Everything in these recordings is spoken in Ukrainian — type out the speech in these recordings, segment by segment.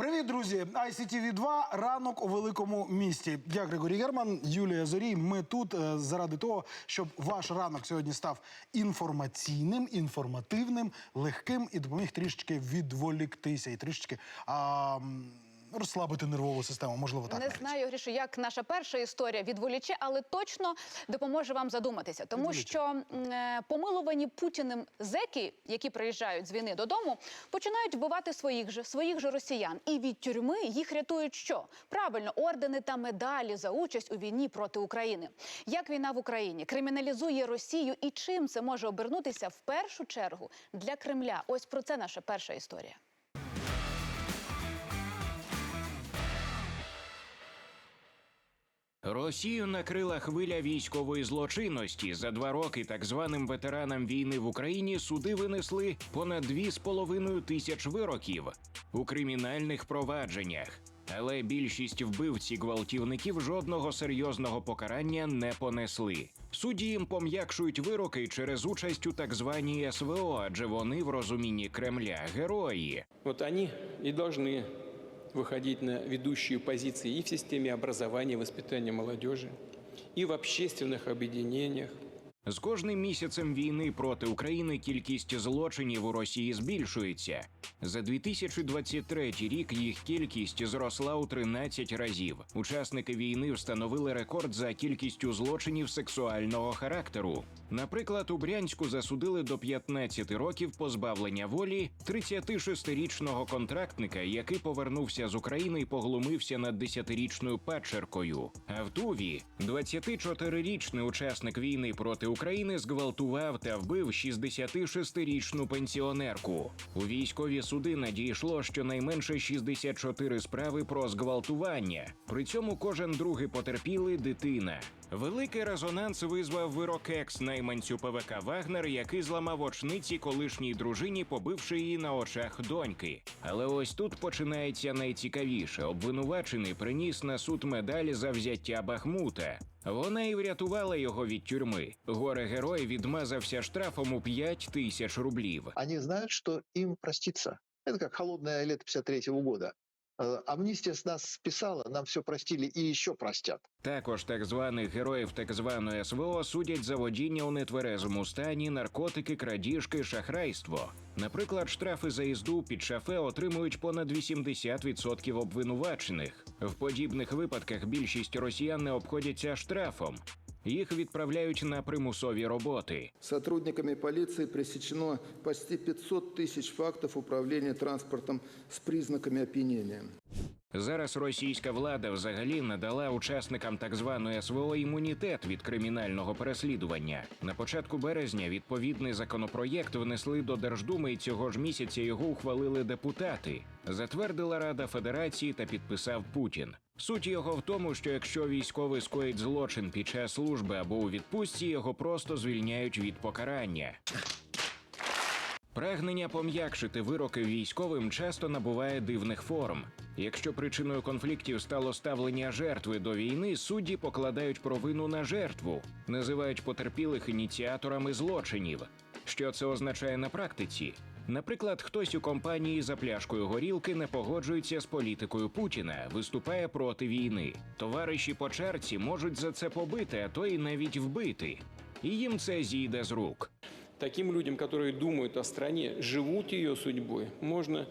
Привіт, друзі! ICTV 2 ранок у великому місті. Я Григорій Герман, Юлія Зорій. Ми тут е, заради того, щоб ваш ранок сьогодні став інформаційним, інформативним, легким і допоміг трішечки відволіктися і трішечки а, розслабити нервову систему. Можливо, так не навіть. знаю, Грішу, як наша перша історія відволіче, але точно допоможе вам задуматися. Тому Відволіче. що е, помилувані путіним зеки, які приїжджають з війни додому, починають вбивати своїх же своїх же росіян. І від тюрми їх рятують що? Правильно, ордени та медалі за участь у війні проти України. Як війна в Україні криміналізує Росію і чим це може обернутися в першу чергу для Кремля? Ось про це наша перша історія. Росію накрила хвиля військової злочинності. За два роки так званим ветеранам війни в Україні суди винесли понад дві з половиною тисяч вироків у кримінальних провадженнях. Але більшість вбивці гвалтівників жодного серйозного покарання не понесли. Судді їм пом'якшують вироки через участь у так званій СВО, адже вони в розумінні Кремля герої. Вот они и должны выходить на ведущие позиции и в системе образования, воспитания молодежи, и в общественных объединениях. З кожним місяцем війни проти України кількість злочинів у Росії збільшується. За 2023 рік їх кількість зросла у 13 разів. Учасники війни встановили рекорд за кількістю злочинів сексуального характеру. Наприклад, у Брянську засудили до 15 років позбавлення волі 36-річного контрактника, який повернувся з України і поглумився над 10-річною падчеркою. А в Туві 24-річний учасник війни проти України зґвалтував та вбив 66-річну пенсіонерку. У військові суди надійшло щонайменше 64 справи про зґвалтування. При цьому кожен другий потерпілий дитина. Великий резонанс визвав вирок екс найманцю ПВК Вагнер, який зламав очниці колишній дружині, побивши її на очах доньки. Але ось тут починається найцікавіше. Обвинувачений приніс на суд медаль за взяття Бахмута. Вона і врятувала його від тюрми. Горе герой відмазався штрафом у 5 тисяч рублів. они знают, что им простится. Это как холодное лето 53 года. Э, Амнистия с нас списала, нам все простили и еще простят. Також так званих героїв так званої СВО судять за водіння у нетверезому стані, наркотики, крадіжки, шахрайство. Наприклад, штрафи за їзду під шафе отримують понад 80% обвинувачених. В подібних випадках більшість росіян не обходяться штрафом. Їх відправляють на примусові роботи. Сотрудниками поліції присічено почти 500 тисяч фактів управління транспортом з признаками опьянения. Зараз російська влада взагалі надала учасникам так званої СВО імунітет від кримінального переслідування. На початку березня відповідний законопроєкт внесли до Держдуми, і цього ж місяця його ухвалили депутати. Затвердила Рада Федерації та підписав Путін. Суть його в тому, що якщо військовий скоїть злочин під час служби або у відпустці, його просто звільняють від покарання. Прагнення пом'якшити вироки військовим часто набуває дивних форм. Якщо причиною конфліктів стало ставлення жертви до війни, судді покладають провину на жертву, називають потерпілих ініціаторами злочинів. Що це означає на практиці? Наприклад, хтось у компанії за пляшкою горілки не погоджується з політикою Путіна, виступає проти війни. Товариші по чарці можуть за це побити, а то й навіть вбити. І їм це зійде з рук. Таким людям, которые думают о стране, живут ее судьбой, можно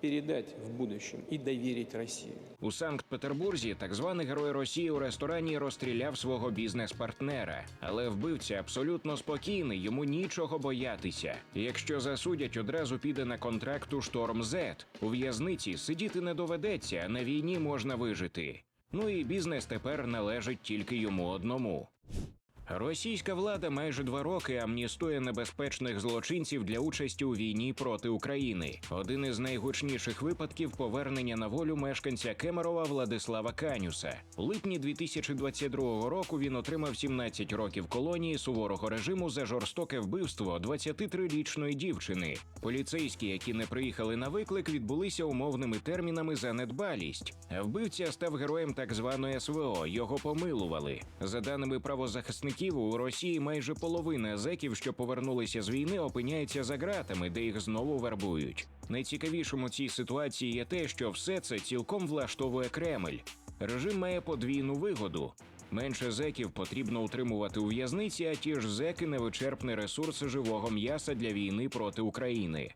передать в будущем и доверить России. У Санкт-Петербурзі так званий герой Росії у ресторані розстріляв свого бізнес-партнера, але вбивця абсолютно спокійний, йому нічого боятися. Якщо засудять, одразу піде на контракт у шторм Z. У в'язниці сидіти не доведеться, а на війні можна вижити. Ну і бізнес тепер належить тільки йому одному. Російська влада майже два роки амністує небезпечних злочинців для участі у війні проти України. Один із найгучніших випадків повернення на волю мешканця Кемерова Владислава Канюса. У липні 2022 року він отримав 17 років колонії суворого режиму за жорстоке вбивство 23-річної дівчини. Поліцейські, які не приїхали на виклик, відбулися умовними термінами за недбалість. Вбивця став героєм так званої СВО. Його помилували. За даними правозахисників. Захисників у Росії майже половина зеків, що повернулися з війни, опиняється за ґратами, де їх знову вербують. Найцікавішим у цій ситуації є те, що все це цілком влаштовує Кремль. Режим має подвійну вигоду. Менше зеків потрібно утримувати у в'язниці, а ті ж зеки невичерпний ресурс живого м'яса для війни проти України.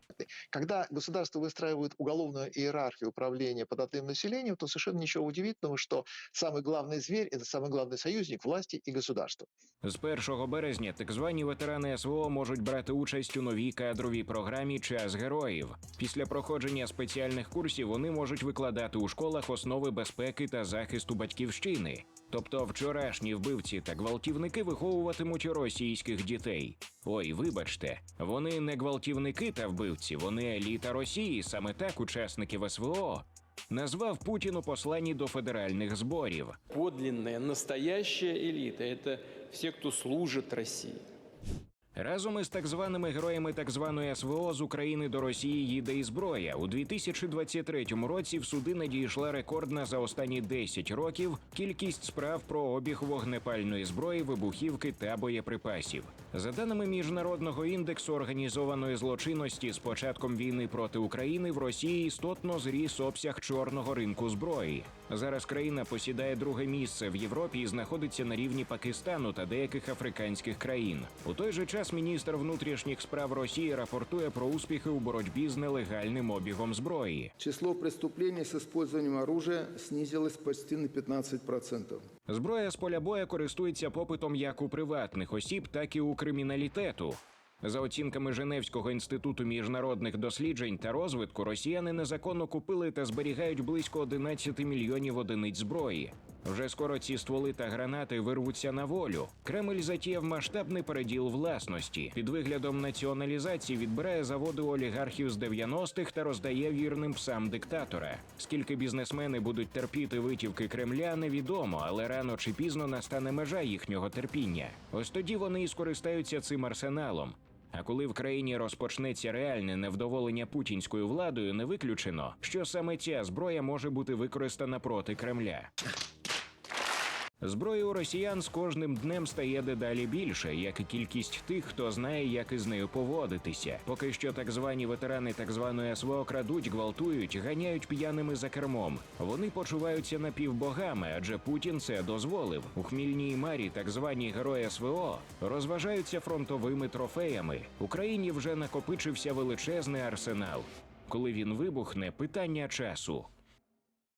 Когда государство выстраивает уголовную иерархию управления податливым населением, то совершенно ничего удивительного, что самый главный зверь – это самый главный союзник власти и государства. З 1 березня так звані ветерани СВО можуть брати участь у новій кадровій програмі Час героїв. Після проходження спеціальних курсів вони можуть викладати у школах основи безпеки та захисту батьківщини. Тобто вчорашні вбивці та гвалтівники виховуватимуть російських дітей. Ой, вибачте, вони не гвалтівники та вбивці, вони еліта Росії, саме так учасників СВО. Назвав Путін у посланні до федеральних зборів. Подлінне настояща еліта це всі, хто служить России. Разом із так званими героями так званої СВО з України до Росії їде і зброя. У 2023 році в суди надійшла рекордна за останні 10 років кількість справ про обіг вогнепальної зброї, вибухівки та боєприпасів. За даними міжнародного індексу організованої злочинності, з початком війни проти України в Росії істотно зріс обсяг чорного ринку зброї. Зараз країна посідає друге місце в Європі і знаходиться на рівні Пакистану та деяких африканських країн. У той же час міністр внутрішніх справ Росії рапортує про успіхи у боротьбі з нелегальним обігом зброї. Число преступлений с использованием оружия снизилось почти на 15%. Зброя з поля боя користується попитом як у приватних осіб, так і у криміналітету. За оцінками Женевського інституту міжнародних досліджень та розвитку, росіяни незаконно купили та зберігають близько 11 мільйонів одиниць зброї. Вже скоро ці стволи та гранати вирвуться на волю. Кремль затіяв масштабний переділ власності. Під виглядом націоналізації відбирає заводи олігархів з 90-х та роздає вірним псам диктатора. Скільки бізнесмени будуть терпіти витівки Кремля, невідомо, але рано чи пізно настане межа їхнього терпіння. Ось тоді вони і скористаються цим арсеналом. А коли в країні розпочнеться реальне невдоволення путінською владою, не виключено, що саме ця зброя може бути використана проти Кремля. Зброї у росіян з кожним днем стає дедалі більше, як і кількість тих, хто знає, як із нею поводитися. Поки що так звані ветерани так званої СВО крадуть, гвалтують, ганяють п'яними за кермом. Вони почуваються напівбогами, адже Путін це дозволив. У хмільній марі так звані герої СВО розважаються фронтовими трофеями. Україні вже накопичився величезний арсенал. Коли він вибухне, питання часу.